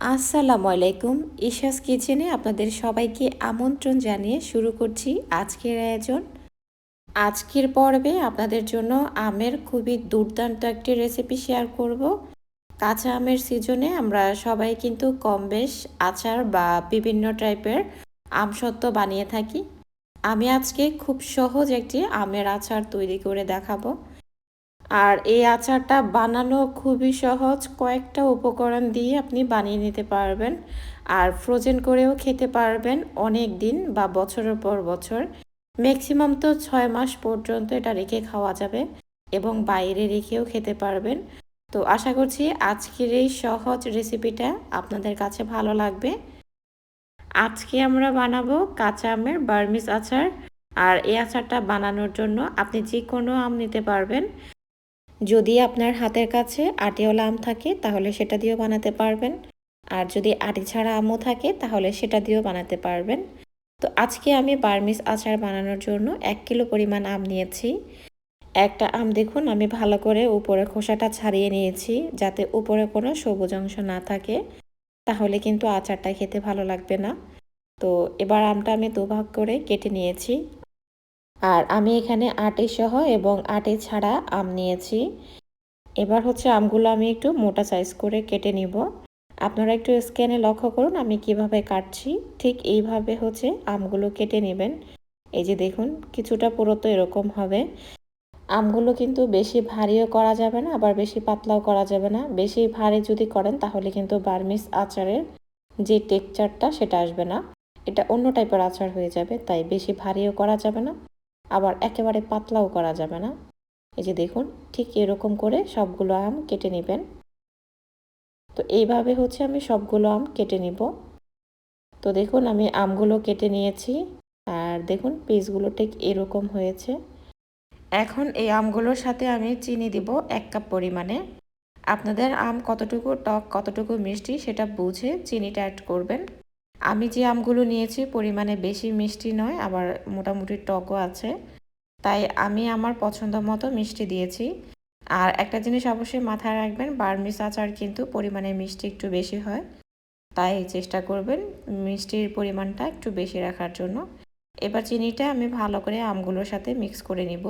আসসালামু আলাইকুম। ঈশাস কিচেনে আপনাদের সবাইকে আমন্ত্রণ জানিয়ে শুরু করছি আজকের আয়োজন। আজকের পর্বে আপনাদের জন্য আমের খুবই দুর্দান্ত একটি রেসিপি শেয়ার করব। কাঁচা আমের সিজনে আমরা সবাই কিন্তু কম বেশ আচার বা বিভিন্ন টাইপের আমসত্ত্ব বানিয়ে থাকি। আমি আজকে খুব সহজ একটি আমের আচার তৈরি করে দেখাবো। আর এই আচারটা বানানো খুবই সহজ। কয়েকটা উপকরণ দিয়ে আপনি বানিয়ে নিতে পারবেন আর ফ্রোজেন করেও খেতে পারবেন অনেক দিন বা বছরের পর বছর। ম্যাক্সিমাম তো ছয় মাস পর্যন্ত এটা রেখে খাওয়া যাবে এবং বাইরে রেখেও খেতে পারবেন। তো আশা করছি আজকের এই সহজ রেসিপিটা আপনাদের কাছে ভালো লাগবে। আজকে আমরা বানাবো কাঁচা আমের বার্মিস আচার। আর এই আচারটা বানানোর জন্য আপনি যে কোনো আম নিতে পারবেন। যদি আপনার হাতের কাছে আটিওলা আম থাকে, তাহলে সেটা দিয়েও বানাতে পারবেন। আর যদি আটি ছাড়া আমও থাকে, তাহলে সেটা দিয়েও বানাতে পারবেন। তো আজকে আমি বার্মিস আচার বানানোর জন্য এক কিলো পরিমাণ আম নিয়েছি। একটা আম দেখুন, আমি ভালো করে উপরে খোসাটা ছাড়িয়ে নিয়েছি, যাতে উপরে কোনো সবুজ অংশ না থাকে। তাহলে কিন্তু আচারটা খেতে ভালো লাগবে না। তো এবার আমটা আমি দুভাগ করে কেটে নিয়েছি। আর আমি এখানে আটি সহ এবং আটি ছাড়া আম নিয়েছি। এবার হচ্ছে আমগুলো আমি একটু মোটা সাইজ করে কেটে নিব। আপনারা একটু স্ক্যানে লক্ষ্য করুন, আমি কীভাবে কাটছি। ঠিক এইভাবে হচ্ছে আমগুলো কেটে নেবেন। এই যে দেখুন, কিছুটা পুরো তো এরকম হবে। আমগুলো কিন্তু বেশি ভারীও করা যাবে না, আবার বেশি পাতলাও করা যাবে না। বেশি ভারী যদি করেন, তাহলে কিন্তু বার্মিস আচারের যে টেক্সচারটা সেটা আসবে না। এটা অন্য টাইপের আচার হয়ে যাবে, তাই বেশি ভারীও করা যাবে না। আবার একেবারে পাতলাও করা যাবে না। এই যে দেখুন, ঠিক এরকম করে সবগুলো আম কেটে নেবেন। তো এইভাবে হচ্ছে আমি সবগুলো আম কেটে নিব। তো দেখুন, আমি আমগুলো কেটে নিয়েছি। আর দেখুন পিসগুলো ঠিক এরকম হয়েছে। এখন এই আমগুলোর সাথে আমি চিনি দিব এক কাপ পরিমাণে। আপনাদের আম কতটুকু টক, কতটুকু মিষ্টি, সেটা বুঝে চিনিটা অ্যাড করবেন। আমি যে আমগুলো নিয়েছি, পরিমাণে বেশি মিষ্টি নয়, আবার মোটামুটি টকও আছে। তাই আমি আমার পছন্দ মতো মিষ্টি দিয়েছি। আর একটা জিনিস অবশ্যই মাথায় রাখবেন, বার্মিস আচার কিন্তু পরিমাণে মিষ্টি একটু বেশি হয়। তাই চেষ্টা করবেন মিষ্টির পরিমাণটা একটু বেশি রাখার জন্য। এবার চিনিটা আমি ভালো করে আমগুলোর সাথে মিক্স করে নিব।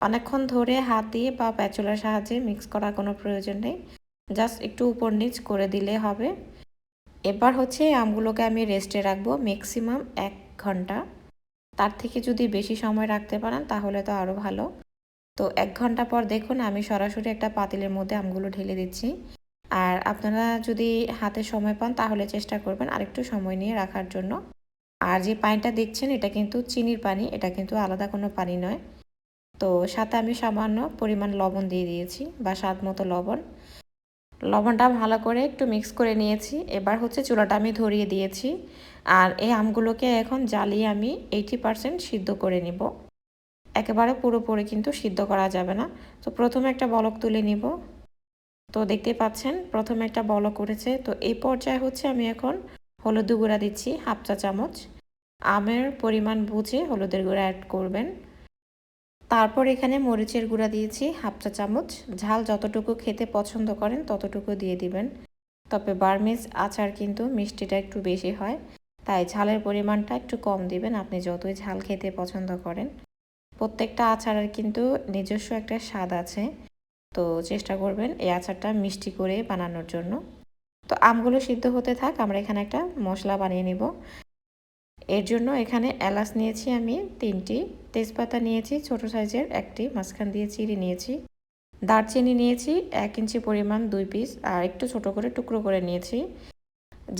অনেকক্ষণ ধরে হাত দিয়ে বা প্যাচুলার সাহায্যে মিক্স করার কোনো প্রয়োজন নেই। জাস্ট একটু উপর নিচ করে দিলে হবে। এবার হচ্ছে আমগুলোকে আমি রেস্টে রাখব ম্যাক্সিমাম এক ঘণ্টা। তার থেকে যদি বেশি সময় রাখতে পারেন তাহলে তো আরও ভালো। তো এক ঘণ্টা পর দেখুন আমি সরাসরি একটা পাতিলের মধ্যে আমগুলো ঢেলে দিচ্ছি। আর আপনারা যদি হাতে সময় পান তাহলে চেষ্টা করবেন আরেকটু সময় নিয়ে রাখার জন্য। আর যে পানিটা দেখছেন এটা কিন্তু চিনির পানি, এটা কিন্তু আলাদা কোনো পানি নয়। তো সাথে আমি সামান্য পরিমাণ লবণ দিয়ে দিয়েছি বা স্বাদ মতো লবণ। লবণটা ভালো করে একটু মিক্স করে নিয়েছি। এবার হচ্ছে চুলাটা আমি ধরিয়ে দিয়েছি। আর এই আমগুলোকে এখন জ্বালিয়ে আমি এইটি পারসেন্ট সিদ্ধ করে নিব। একেবারে পুরোপুরি কিন্তু সিদ্ধ করা যাবে না। তো প্রথমে একটা বলক তুলে নিব। তো দেখতে পাচ্ছেন, প্রথমে একটা বলক উঠেছে। তো এই পর্যায়ে হচ্ছে আমি এখন হলুদ গুঁড়া দিচ্ছি, হাফ চা চামচ। আমের পরিমাণ বুঝে হলুদের গুঁড়া অ্যাড করবেন। তারপর এখানে মরিচের গুঁড়া দিয়েছি হাফ চা চামচ। ঝাল যতটুকু খেতে পছন্দ করেন ততটুকু দিয়ে দিবেন। তবে বার্মিজ আচার কিন্তু মিষ্টিটা একটু বেশি হয়, তাই ঝালের পরিমাণটা একটু কম দিবেন আপনি যতই ঝাল খেতে পছন্দ করেন। প্রত্যেকটা আচারের কিন্তু নিজস্ব একটা স্বাদ আছে, তো চেষ্টা করবেন এই আচারটা মিষ্টি করে বানানোর জন্য। তো আমগুলো সিদ্ধ হতে থাক, আমরা এখানে একটা মশলা বানিয়ে নিব। এর জন্য এখানে এলাচ নিয়েছি আমি তিনটি, তেজপাতা নিয়েছি, ছোট সাইজের একটি, মাঝখান দিয়ে চিড়ি নিয়েছি। দারচিনি নিয়েছি এক ইঞ্চি পরিমাণ, দুই পিস, আর একটু ছোট করে টুকরো করে নিয়েছি,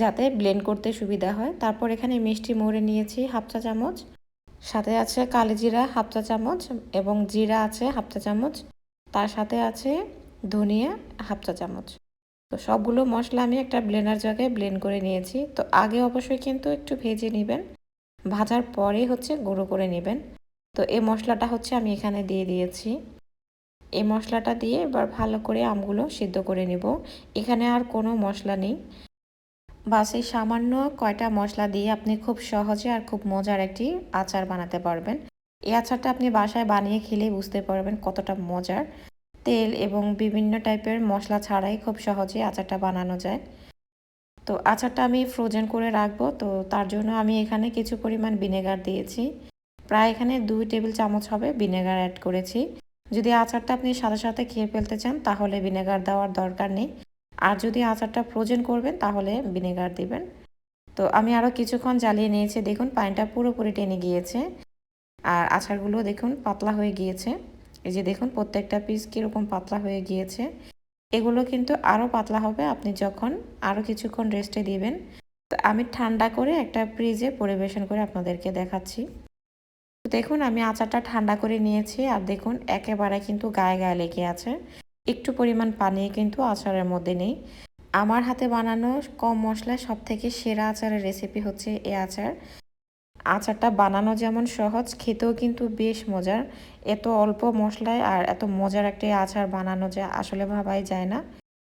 যাতে ব্লেন্ড করতে সুবিধা হয়। তারপর এখানে মিষ্টি মোড়ে নিয়েছি হাফ চা চামচ, সাথে আছে কালি জিরা হাফ চা চামচ এবং জিরা আছে হাফ চা চামচ, তার সাথে আছে ধনিয়া হাফ চা চামচ। তো সবগুলো মশলা আমি একটা ব্লেন্ডার জায়গায় ব্লেন্ড করে নিয়েছি। তো আগে অবশ্যই কিন্তু একটু ভেজে নেবেন। ভাজার পরে হচ্ছে গুঁড়ো করে নেবেন। তো এই মশলাটা হচ্ছে আমি এখানে দিয়ে দিয়েছি। এই মশলাটা দিয়ে এবার ভালো করে আমগুলো সিদ্ধ করে নেব। এখানে আর কোনো মশলা নেই। বাস এই সামান্য কয়টা মশলা দিয়ে আপনি খুব সহজে আর খুব মজার একটি আচার বানাতে পারবেন। এই আচারটা আপনি বাসায় বানিয়ে খেলেই বুঝতে পারবেন কতটা মজার। তেল এবং বিভিন্ন টাইপের মশলা ছাড়াই খুব সহজে আচারটা বানানো যায়। তো আচারটা আমি ফ্রোজেন করে রাখব, তো তার জন্য আমি এখানে কিছু পরিমাণ ভিনেগার দিয়েছি। প্রায় এখানে দুই টেবিল চামচ হবে ভিনেগার অ্যাড করেছি। যদি আচারটা আপনি সাথে সাথে খেয়ে ফেলতে চান, তাহলে ভিনেগার দেওয়ার দরকার নেই। আর যদি আচারটা ফ্রোজেন করবেন, তাহলে ভিনেগার দিবেন। তো আমি আরও কিছুক্ষণ জ্বালিয়ে নিয়েছি, দেখুন পানিটা পুরোপুরি টেনে গিয়েছে। আর আচারগুলো দেখুন পাতলা হয়ে গিয়েছে। এই যে দেখুন, প্রত্যেকটা পিস কীরকম পাতলা হয়ে গিয়েছে। এগুলো কিন্তু আরও পাতলা হবে। আপনি যখন আরও কিছুক্ষণ রেস্টে দিবেন, তো আমি ঠান্ডা করে একটা ফ্রিজে পরিবেশন করে আপনাদেরকে দেখাচ্ছি। দেখুন, আমি আচারটা ঠান্ডা করে নিয়েছি আর দেখুন, একেবারে কিন্তু গায়ে গায়ে লেগে আছে। একটু পরিমাণ পানি কিন্তু আচারের মধ্যে নেই। আমার হাতে বানানো কম মশলায় সব থেকে সেরা আচারের রেসিপি হচ্ছে এ আচার। আচারটা বানানো যেমন সহজ, খেতেও কিন্তু বেশ মজার। এত অল্প মশলায় আর এত মজার একটা আচার বানানো যায় আসলে ভাবাই যায় না।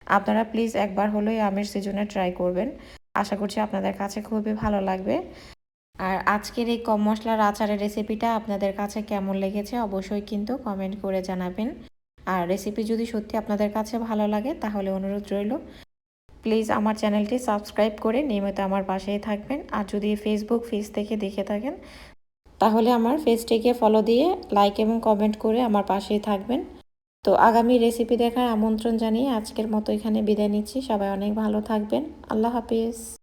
আপনারা প্লিজ একবার হলেই আমের সিজনে ট্রাই করবেন। আশা করছি আপনাদের কাছে খুবই ভালো লাগবে। আর আজকের এই কম মশলার আচারের রেসিপিটা আপনাদের কাছে কেমন লেগেছে অবশ্যই কিন্তু কমেন্ট করে জানাবেন। আর রেসিপি যদি সত্যি আপনাদের কাছে ভালো লাগে তাহলে অনুরোধ রইল। প্লিজ আমার চ্যানেলটি সাবস্ক্রাইব করে নিয়মিত আমার পাশেই থাকবেন। আর যদি ফেসবুক পেজ থেকে দেখে থাকেন, তাহলে আমার পেজটিকে ফলো দিয়ে লাইক এবং কমেন্ট করে আমার পাশেই থাকবেন। তো আগামী রেসিপি দেখার আমন্ত্রণ জানিয়ে আজকের মতো এখানে বিদায় নিচ্ছি। সবাই অনেক ভালো থাকবেন। আল্লাহ হাফিজ।